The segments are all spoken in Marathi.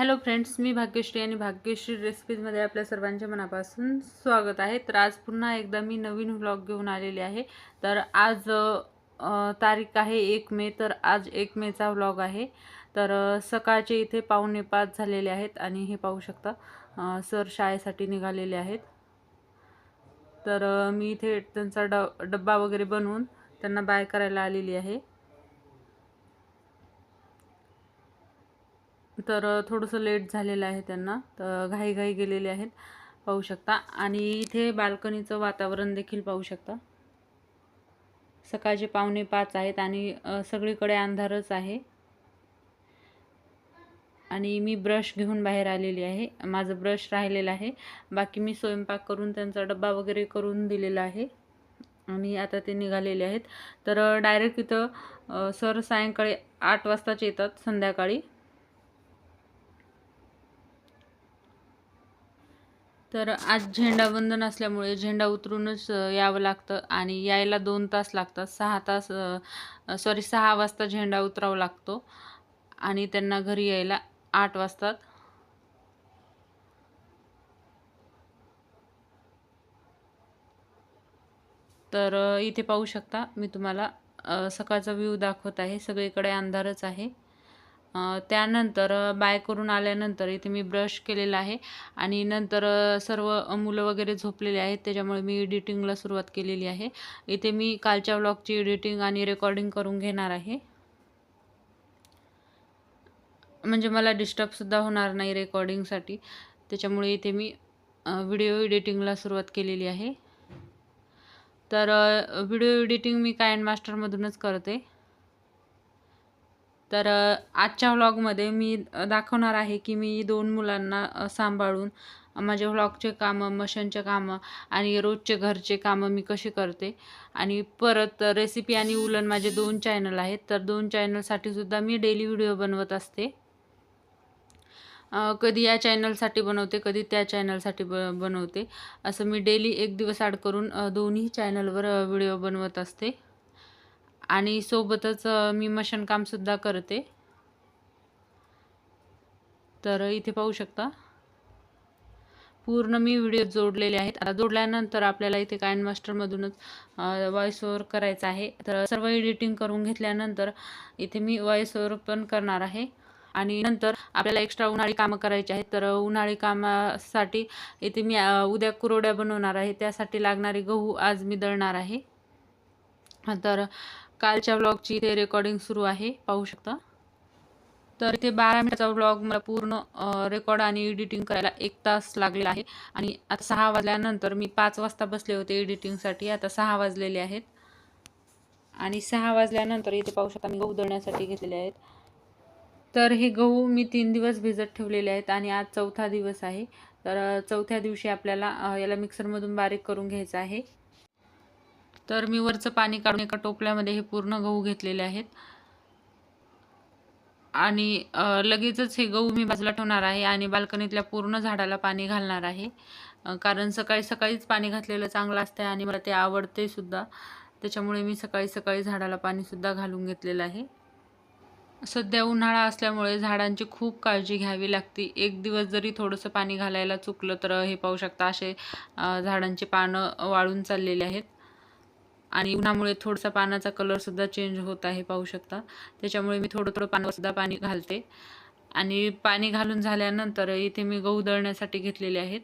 हॅलो फ्रेंड्स मी भाग्यश्री आणि भाग्यश्री रेसिपीजमध्ये आपल्या सर्वांच्या मनापासून स्वागत आहे. तर आज पुन्हा एकदा मी नवीन व्लॉग घेऊन आलेली आहे. तर आज तारीख आहे एक मे तर आज एक मेचा व्लॉग आहे. तर सकाळचे इथे पावणे पाच झालेले आहेत आणि हे पाहू शकता सर शाळेसाठी निघालेले आहेत. तर मी इथे त्यांचा ड डब्बा वगैरे बनवून त्यांना बाय करायला आलेली आहे. तर थोडंसं लेट झालेलं आहे त्यांना. तर घाईघाई गेलेले आहेत पाहू शकता. आणि इथे बाल्कनीचं वातावरण देखील पाहू शकता. सकाळचे पावणे पाच आहेत आणि सगळीकडे अंधारच आहे. आणि मी ब्रश घेऊन बाहेर आलेली आहे. माझं ब्रश राहिलेलं आहे. बाकी मी स्वयंपाक करून त्यांचा डब्बा वगैरे करून दिलेला आहे. आणि आता ते निघालेले आहेत. तर डायरेक्ट इथं सर सायंकाळी आठ वाजताच येतात संध्याकाळी. तर आज झेंडावंदन असल्यामुळे झेंडा उतरूनच यावं लागतं आणि यायला दोन तास लागतात. सहा तास सॉरी सहा वाजता झेंडा उतरावा लागतो आणि त्यांना घरी यायला आठ वाजतात. तर इथे पाहू शकता मी तुम्हाला सकाळचा व्ह्यू दाखवत आहे. सगळीकडे अंधारच आहे. त्यानंतर बाय करून आल्यानंतर इथे मी ब्रश केलेला आहे आणि नंतर सर्व मुलं वगैरे झोपलेले आहेत त्याच्यामुळे मी एडिटिंगला सुरुवात केलेली आहे. इथे मी कालच्या व्लॉगची एडिटिंग आणि रेकॉर्डिंग करून घेणार आहे. म्हणजे मला डिस्टर्बसुद्धा होणार नाही रेकॉर्डिंगसाठी त्याच्यामुळे इथे मी व्हिडिओ एडिटिंगला सुरुवात केलेली आहे. तर व्हिडिओ एडिटिंग मी कायन मास्टरमधूनच करते. तर आजच्या व्लॉगमध्ये मी दाखवणार आहे की मी दोन मुलांना सांभाळून माझे व्लॉगचे कामं मशीनचे कामं आणि रोजचे घरचे कामं मी कसे करते. आणि परत रेसिपी आणि उलन माझे दोन चॅनल आहेत. तर दोन चॅनलसाठी सुद्धा मी डेली व्हिडिओ बनवत असते. कधी या चॅनलसाठी बनवते कधी त्या चॅनलसाठी ब बनवते. असं मी डेली एक दिवस आड करून दोन्ही चॅनलवर व्हिडिओ बनवत असते. आणि सोबतच मी मशनकामसुद्धा करते. तर इथे पाहू शकता. पूर्ण मी व्हिडिओ जोडलेले आहेत. आता जोडल्यानंतर आपल्याला इथे कायन मास्टरमधूनच व्हॉइस ओवर करायचं आहे. तर सर्व एडिटिंग करून घेतल्यानंतर इथे मी व्हॉइस ओवर पण करणार आहे. आणि नंतर आपल्याला एक्स्ट्रा उन्हाळी कामं करायची आहेत. तर उन्हाळी कामासाठी इथे मी उद्या कुरोड्या बनवणार आहे. त्यासाठी लागणारे गहू आज मी दळणार आहे. तर कालच्या व्लॉगची इथे रेकॉर्डिंग सुरू आहे पाहू शकता. तर इथे बारा मिनिटाचा व्लॉग मला पूर्ण रेकॉर्ड आणि एडिटिंग करायला एक तास लागलेला आहे. आणि आता सहा वाजल्यानंतर मी पाच वाजता बसले होते एडिटिंगसाठी आता सहा वाजलेले आहेत. आणि सहा वाजल्यानंतर इथे पाहू शकता मी गहू दळण्यासाठी घेतलेले आहेत. तर हे गहू मी तीन दिवस भिजत ठेवलेले आहेत आणि आज चौथा दिवस आहे. तर चौथ्या दिवशी आपल्याला याला मिक्सरमधून बारीक करून घ्यायचं आहे. तर मी वरचं पाणी काढून एका टोपल्यामध्ये हे पूर्ण गहू घेतलेले आहेत. आणि लगेचच हे गहू मी बाजूला ठेवणार आहे आणि बाल्कनीतल्या पूर्ण झाडाला पाणी घालणार आहे. कारण सकाळी सकाळीच पाणी घातलेलं चांगलं असतं आणि मला ते आवडते सुद्धा. त्याच्यामुळे मी सकाळी सकाळी झाडाला पाणीसुद्धा घालून घेतलेलं आहे. सध्या उन्हाळा असल्यामुळे झाडांची खूप काळजी घ्यावी लागते. एक दिवस जरी थोडंसं पाणी घालायला चुकलं तर हे पाहू शकता असे झाडांचे झाडांची पानं वाळून चाललेली आहेत. आणि उन्हामुळे थोडासा पानाचा कलरसुद्धा चेंज होत आहे पाहू शकता. त्याच्यामुळे मी थोडं थोडं पानावरसुद्धा पाणी घालते. आणि पाणी घालून झाल्यानंतर इथे मी गहू दळण्यासाठी घेतलेले आहेत.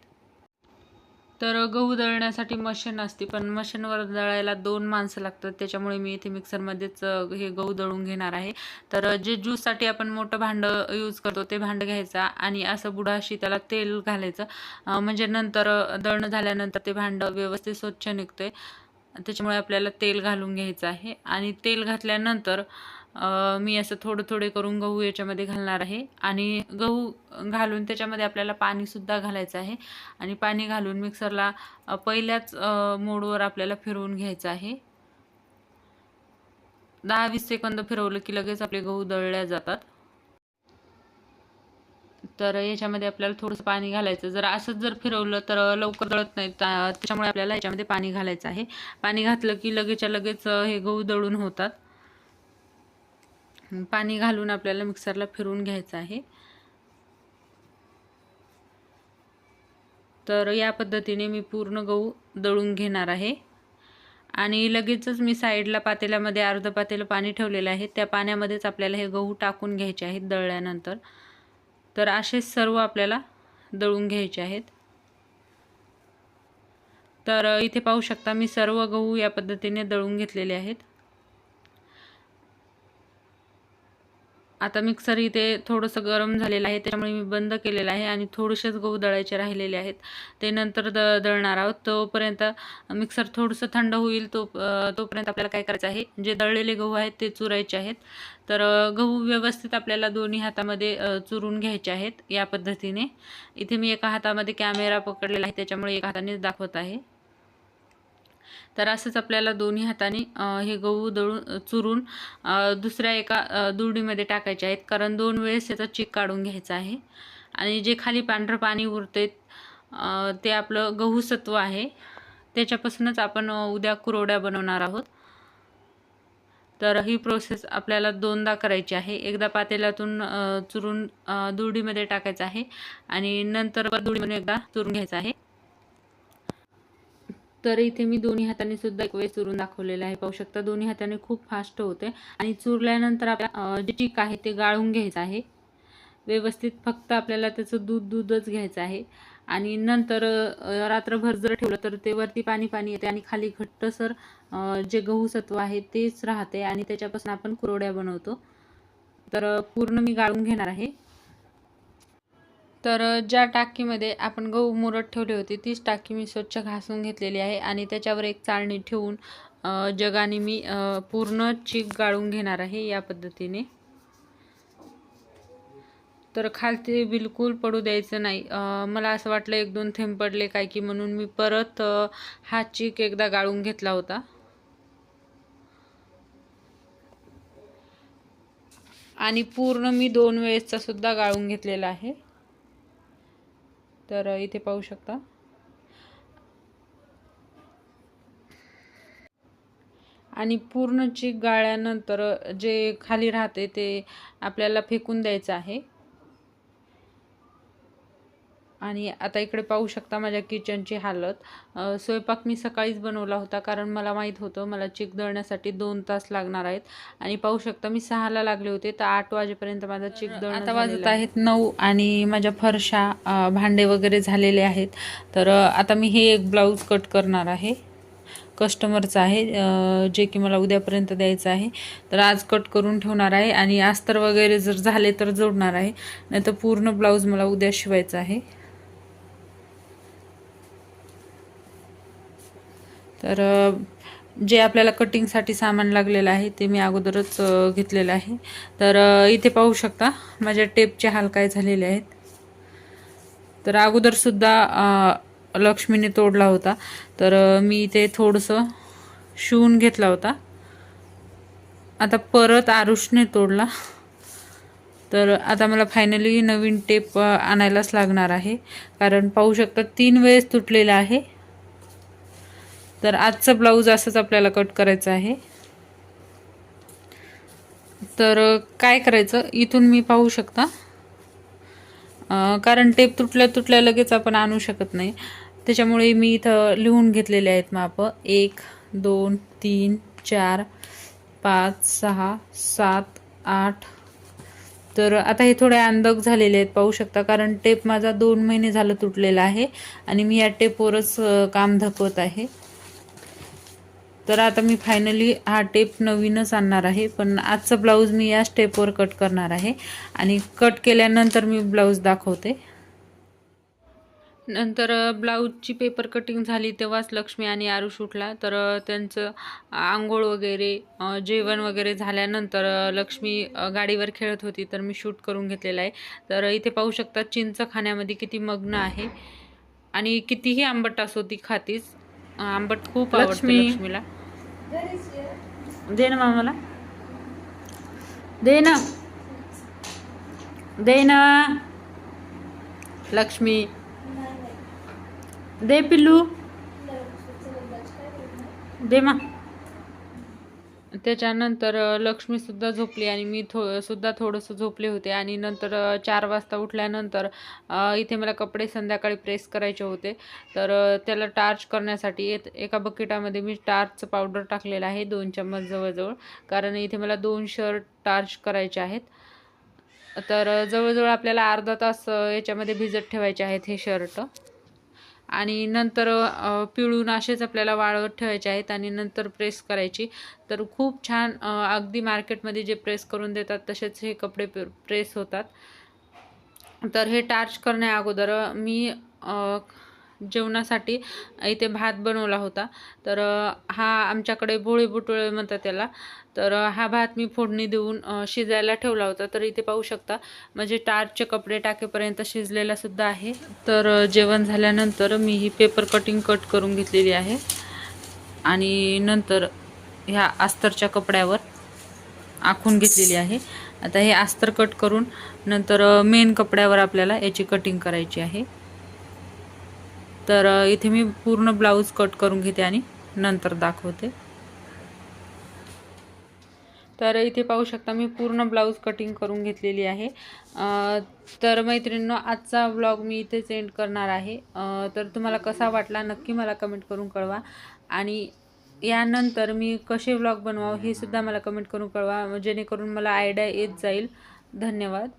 तर गहू दळण्यासाठी मशीन असते पण मशीनवर दळायला दोन माणसं लागतात. त्याच्यामुळे मी इथे मिक्सरमध्येच हे गहू दळून घेणार आहे. तर जे ज्यूससाठी आपण मोठं भांडं यूज करतो ते भांडं घ्यायचं आणि असं बुडाशी त्याला तेल घालायचं. म्हणजे नंतर दळणं झाल्यानंतर ते भांडं व्यवस्थित स्वच्छ निघते त्याच्यामुळे आपल्याला तेल घालून घ्यायचं आहे. आणि तेल घातल्यानंतर मी असं थोडं थोडे करून गहू याच्यामध्ये घालणार आहे. आणि गहू घालून त्याच्यामध्ये आपल्याला पाणीसुद्धा घालायचं आहे. आणि पाणी घालून मिक्सरला पहिल्याच मोडवर आपल्याला फिरवून घ्यायचं आहे. दहा वीस सेकंद फिरवलं की लगेच आपले गहू दळल्या जातात. तर याच्यामध्ये आपल्याला थोडंसं पाणी घालायचं. जर असंच जर फिरवलं तर लवकर दळत नाही. त्याच्यामुळे आपल्याला याच्यामध्ये पाणी घालायचं आहे. पाणी घातलं की लगेचच्या लगेच हे गहू दळून होतात. पाणी घालून आपल्याला मिक्सरला फिरवून घ्यायचं आहे. तर या पद्धतीने मी पूर्ण गहू दळून घेणार आहे. आणि लगेचच मी साईडला पातेल्यामध्ये अर्ध पातेलं पाणी ठेवलेलं आहे. त्या पाण्यामध्येच आपल्याला हे गहू टाकून घ्यायचे आहेत दळल्यानंतर. तर असेच सर्व आपल्याला दळून घ्यायचे आहेत. तर इथे पाहू शकता मी सर्व गहू या पद्धतीने दळून घेतलेले आहेत. आता मिक्सर इथे थोडंसं गरम झालेलं आहे त्याच्यामुळे मी बंद केलेलं आहे आणि थोडेसेच गहू दळायचे राहिलेले आहेत. ते नंतर द दळणार आहोत. तोपर्यंत मिक्सर थोडंसं थंड होईल. तो तोपर्यंत आपल्याला काय करायचं आहे जे दळलेले गहू आहेत ते चुरायचे आहेत. तर गहू व्यवस्थित आपल्याला दोन्ही हातामध्ये चुरून घ्यायचे आहेत या पद्धतीने. इथे मी एका हातामध्ये कॅमेरा पकडलेला आहे त्याच्यामुळे एका हातानेच दाखवत आहे. तर असंच आपल्याला दोन्ही हाताने हे गहू दळून चुरून दुसऱ्या एका दुरडीमध्ये टाकायचे आहेत. कारण दोन वेळेस याचा चीक काढून घ्यायचा आहे. आणि जे खाली पांढरं पाणी उरते ते आपलं गहू सत्व आहे. त्याच्यापासूनच आपण उद्या कुरवड्या बनवणार आहोत. तर ही प्रोसेस आपल्याला दोनदा करायची आहे. एकदा पातेल्यातून चुरून दुरडीमध्ये टाकायचं आहे. आणि नंतर दुरडीमध्ये एकदा चुरून घ्यायचं आहे. तर इथे मी दोन्ही हाताने सुद्धा एक वेळ चुरून दाखवलेलं आहे. पाहू शकता दोन्ही हाताने खूप फास्ट होते आणि चुरल्यानंतर आपल्या जे चीक आहे ते गाळून घ्यायचं आहे. व्यवस्थित फक्त आपल्याला त्याचं दूध दूधच घ्यायचं आहे. आणि नंतर रात्रभर जर ठेवलं तर ते वरती पाणी पाणी येते आणि खाली घट्टसर जे गहू सत्व आहे तेच राहते आणि त्याच्यापासून आपण कुरोड्या बनवतो. तर पूर्ण मी गाळून घेणार आहे. तर ज्या टाकीमध्ये आपण गहू मुरत ठेवली होती तीच टाकी मी स्वच्छ घासून घेतलेली आहे आणि त्याच्यावर एक चाळणी ठेवून जगाने मी पूर्ण चीक गाळून घेणार आहे या पद्धतीने. तर खालती बिलकुल पडू द्यायचं नाही. मला असं वाटलं एक दोन थेंब पडले काय की म्हणून मी परत हा चीक एकदा गाळून घेतला होता. आणि पूर्ण मी दोन वेळेसचा सुद्धा गाळून घेतलेला आहे. तर इथे पाहू शकता. आणि पूर्ण चीक गाळल्यानंतर जे खाली राहते ते आपल्याला फेकून द्यायचं आहे. आणि आता इकडे पाहू शकता माझ्या किचनची हालत. स्वयंपाक मी सकाळीच बनवला होता कारण मला माहीत होतं मला चिक दळण्यासाठी दोन तास लागणार आहेत. आणि पाहू शकता मी सहाला लागले होते तर आठ वाजेपर्यंत माझा चिक दळण आता वाजत आहेत नऊ आणि माझ्या फरशा भांडे वगैरे झालेले आहेत. तर आता मी हे एक ब्लाऊज कट करणार आहे. कस्टमरचं आहे जे की मला उद्यापर्यंत द्यायचं आहे. तर आज कट करून ठेवणार आहे आणि अस्तर वगैरे जर झाले तर जोडणार आहे. नाही तर पूर्ण ब्लाऊज मला उद्या शिवायचं आहे. तर जे आपल्याला कटिंगसाठी सामान लागलेलं आहे ते मी अगोदरच घेतलेलं आहे. तर इथे पाहू शकता माझ्या टेपचे हाल काय झालेले आहेत. तर अगोदरसुद्धा लक्ष्मीने तोडला होता. तर मी इथे थोडंसं शिवून घेतला होता. आता परत आरुषने तोडला. तर आता मला फायनली नवीन टेप आणायलाच लागणार आहे. कारण पाहू शकता तीन वेळेस तुटलेला आहे. तर आजचं ब्लाऊज असंच आपल्याला कट करायचं आहे. तर काय करायचं? इथून मी पाहू शकता. कारण टेप तुटल्या तुटल्या लगेच आपण आणू शकत नाही. त्याच्यामुळे मी इथं लिहून घेतलेले आहेत माप. एक दोन तीन चार पाच सहा सात आठ. तर आता हे थोडे अंदक झालेले आहेत पाहू शकता. कारण टेप माझा दोन महिने झालं तुटलेला आहे आणि मी या टेपवरच काम धकवत आहे. तर आता मी फायनली हा टेप नवीनच आणणार आहे पण आजचं ब्लाऊज मी या स्टेपवर कट करणार आहे. आणि कट केल्यानंतर मी ब्लाऊज दाखवते. नंतर ब्लाऊजची पेपर कटिंग झाली तेव्हाच लक्ष्मी आणि आरुष उठला. तर त्यांचं आंघोळ वगैरे जेवण वगैरे झाल्यानंतर लक्ष्मी गाडीवर खेळत होती तर मी शूट करून घेतलेलं आहे. तर इथे पाहू शकता चिंच खाण्यामध्ये किती मग्न आहे. आणि कितीही आंबट असो ती खातीच. आंबट खूप लक्ष्मी लक्ष्मीला दे ना मामाला दे ना दे ना लक्ष्मी दे पिल्लू दे मा त्याच्यानंतर लक्ष्मीसुद्धा झोपली आणि मी थो सुद्धा थोडंसं झोपले होते आणि नंतर चार वाजता उठल्यानंतर इथे मला कपडे संध्याकाळी प्रेस करायचे होते. तर त्याला टार्च करण्यासाठी एक एका बकेटामध्ये मी टार्चचं पावडर टाकलेलं आहे दोन चम्मच जवळजवळ. कारण इथे मला दोन शर्ट टार्च करायचे आहेत. तर जवळजवळ आपल्याला अर्धा तास याच्यामध्ये भिजत ठेवायचे आहेत हे शर्ट. आणि नंतर पिळून असेच आपल्याला वाळवत ठेवायचे आहेत आणि नंतर प्रेस करायची. तर खूप छान अगदी मार्केटमध्ये जे प्रेस करून देतात तसेच हे कपडे प्रेस होतात. तर हे टार्च करण्या अगोदर मी जेवणासाठी इथे भात बनवला होता. तर हा आमच्याकडे भोळे बुटोळे म्हणतात त्याला. तर हा भात मी फोडणी देऊन शिजायला ठेवला होता. तर इथे पाहू शकता म्हणजे टार्चचे कपडे टाकेपर्यंत शिजलेला सुद्धा आहे. तर जेवण झाल्यानंतर मी ही पेपर कटिंग कट करून घेतलेली आहे. आणि नंतर ह्या अस्तरच्या कपड्यावर आखून घेतलेली आहे. आता हे अस्तर कट करून नंतर मेन कपड्यावर आपल्याला याची कटिंग करायची आहे. तर इथे मी पूर्ण ब्लाऊज कट करून घेते आणि नंतर दाखवते. तर इथे पाहू शकता मी पूर्ण ब्लाऊज कटिंग करून घेतलेली आहे. तर मैत्रिणींनो आजचा ब्लॉग मी इथेच एंड करणार आहे. तर तुम्हाला कसा वाटला नक्की मला कमेंट करून कळवा. आणि यानंतर मी कसे व्लॉग बनवावं हे सुद्धा मला कमेंट करून कळवा. जेणेकरून मला आयडिया येत जाईल. धन्यवाद.